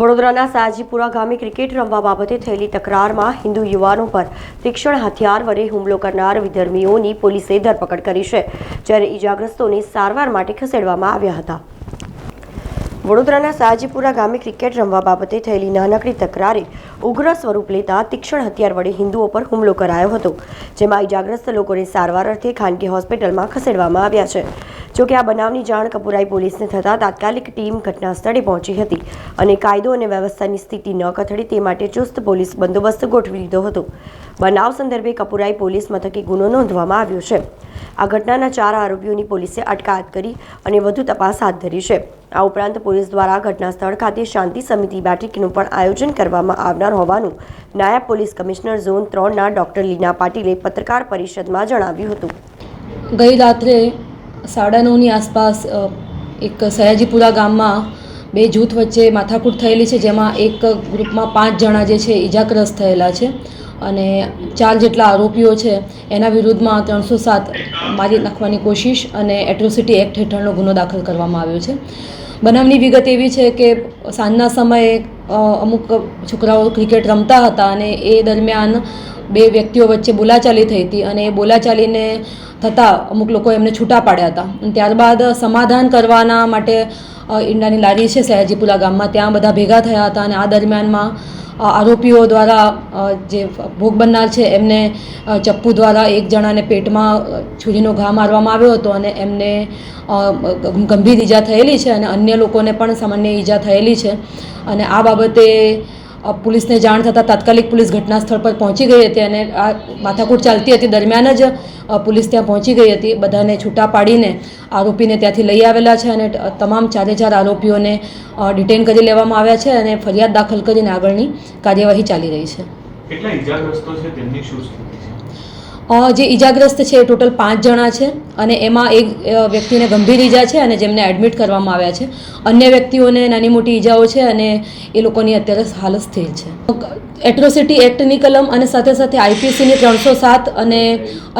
વડોદરાના સાજીપુરા ગામે ક્રિકેટ રમવા બાબતે થયેલી તકરારમાં હિન્દુ યુવાનો પર તીક્ષ્ણ હથિયાર વડે હુમલો કરનાર વિધર્મીઓની પોલીસે ધરપકડ કરી છે, જ્યારે ઇજાગ્રસ્તોને સારવાર માટે ખસેડવામાં આવ્યા હતા. વડોદરાના સાજીપુરા ગામે ક્રિકેટ રમવા બાબતે થયેલી નાનકડી તકરારે ઉગ્ર સ્વરૂપ લેતા તીક્ષ્ણ હથિયાર વડે હિન્દુઓ પર હુમલો કરાયો હતો, જેમાં ઈજાગ્રસ્ત લોકોને સારવાર અર્થે ખાનગી હોસ્પિટલમાં ખસેડવામાં આવ્યા છે. જોકે આ બનાવની જાણ કપુરાઈ પોલીસને થતાં તાત્કાલિક ટીમ ઘટના સ્થળે પહોંચી હતી અને કાયદો અને વ્યવસ્થાની સ્થિતિ ન કથળી તે માટે ચુસ્ત પોલીસ બંદોબસ્ત ગોઠવી દીધો હતો. બનાવ સંદર્ભે કપુરાઈ પોલીસ મથકે ગુનો નોંધવામાં આવ્યો છે. આ ઘટનાના ચાર આરોપીઓની પોલીસે અટકાયત કરી અને વધુ તપાસ હાથ ધરી છે. આ ઉપરાંત પોલીસ દ્વારા ઘટના સ્થળ ખાતે શાંતિ સમિતિ બેઠકનું પણ આયોજન કરવામાં આવનાર હોવાનું નાયબ પોલીસ કમિશનર ઝોન ત્રણના ડોક્ટર લીના પાટીલે પત્રકાર પરિષદમાં જણાવ્યું હતું. ગઈ રાત્રે સાડા નવની આસપાસ એક સયાજીપુરા ગામમાં બે જૂથ વચ્ચે માથાકૂટ થયેલી છે, જેમાં એક ગ્રુપમાં પાંચ જણા જે છે, ઈજાગ્રસ્ત થયેલા છે. અને ચાર જેટલા આરોપીઓ છે, એના વિરુદ્ધમાં ત્રણસો સાત મારી નાખવાની કોશિશ અને એટ્રોસિટી એક્ટ હેઠળનો ગુનો દાખલ કરવામાં આવ્યો છે. બનાવની વિગત એવી છે કે, સાંજના સમયે અમુક છોકરાઓ ક્રિકેટ રમતા હતા અને એ દરમિયાન બે વ્યક્તિઓ વચ્ચે બોલાચાલી થઈ હતી અને એ બોલાચાલીને થતાં અમુક લોકો એમને છૂટા પાડ્યા હતા. અને ત્યારબાદ સમાધાન કરવાના માટે ઈંડાની લારી છે સયાજીપુરા ગામમાં, ત્યાં બધા ભેગા થયા હતા અને આ દરમિયાનમાં આરોપીઓ દ્વારા જે ભોગ બનનાર છે એમને ચપ્પુ દ્વારા એક જણાને પેટમાં છુરીનો ઘા મારવામાં આવ્યો હતો અને એમને ગંભીર ઈજા થયેલી છે અને અન્ય લોકોને પણ સામાન્ય ઈજા થયેલી છે. અને આ બાબતે પોલીસને જાણ થતાં તાત્કાલિક પોલીસ ઘટના સ્થળ પર પહોંચી ગઈ હતી અને આ માથાકૂટ ચાલતી હતી. દરમિયાન જ પોલીસ ત્યાં પહોંચી ગઈ હતી. બધાને છૂટા પાડીને આરોપીને ત્યાંથી લઈ આવેલા છે અને તમામ ચારે ચાર આરોપીઓને ડિટેન કરી લેવામાં આવ્યા છે અને ફરિયાદ દાખલ કરીને આગળની કાર્યવાહી ચાલી રહી છે. કેટલા ઇજાગ્રસ્તો છે? તેમની શું સ્થિતિ છે? જે ઈજાગ્રસ્ત છે એ ટોટલ પાંચ જણા છે અને એમાં એક વ્યક્તિને ગંભીર ઈજા છે અને જેમને એડમિટ કરવામાં આવ્યા છે. અન્ય વ્યક્તિઓને નાની મોટી ઈજાઓ છે અને એ લોકોની અત્યારે હાલત સ્થિર છે. એટ્રોસિટી એક્ટની કલમ અને સાથે સાથે આઈપીસીની ત્રણસો સાત અને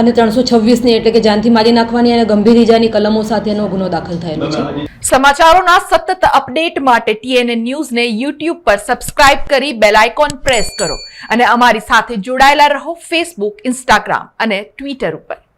અને ત્રણસો છવ્વીસની એટલે કે જાનથી મારી નાખવાની અને ગંભીર ઈજાની કલમો સાથેનો ગુનો દાખલ થયેલો છે. સમાચારોના સતત અપડેટ માટે ટીએનએ ન્યૂઝને યુટ્યુબ પર સબસ્ક્રાઇબ કરી બેલ આઇકોન પ્રેસ કરો અને અમારી સાથે જોડાયેલા રહો ફેસબુક ઇન્સ્ટાગ્રામ. અને ટ્વિટર ઉપર.